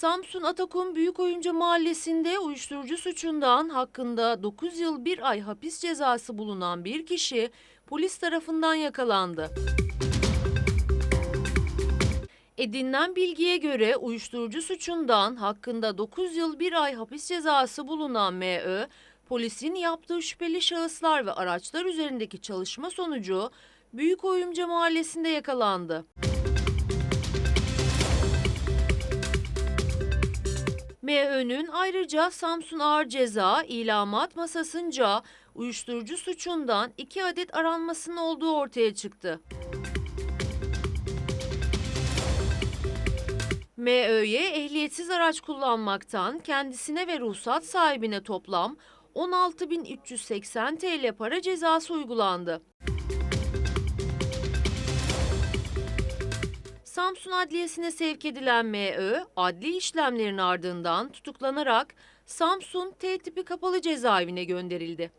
Samsun Atakum Büyükoyuncu Mahallesi'nde uyuşturucu suçundan hakkında 9 yıl 1 ay hapis cezası bulunan bir kişi polis tarafından yakalandı. Edinilen bilgiye göre uyuşturucu suçundan hakkında 9 yıl 1 ay hapis cezası bulunan MÖ, polisin yaptığı şüpheli şahıslar ve araçlar üzerindeki çalışma sonucu Büyükoyuncu Mahallesi'nde yakalandı. MÖ'nün ayrıca Samsun Ağır Ceza İlamat Masası'nca uyuşturucu suçundan 2 adet aranmasının olduğu ortaya çıktı. MÖ'ye ehliyetsiz araç kullanmaktan kendisine ve ruhsat sahibine toplam 16.380 TL para cezası uygulandı. Samsun Adliyesi'ne sevk edilen MÖ, adli işlemlerin ardından tutuklanarak Samsun T tipi kapalı cezaevine gönderildi.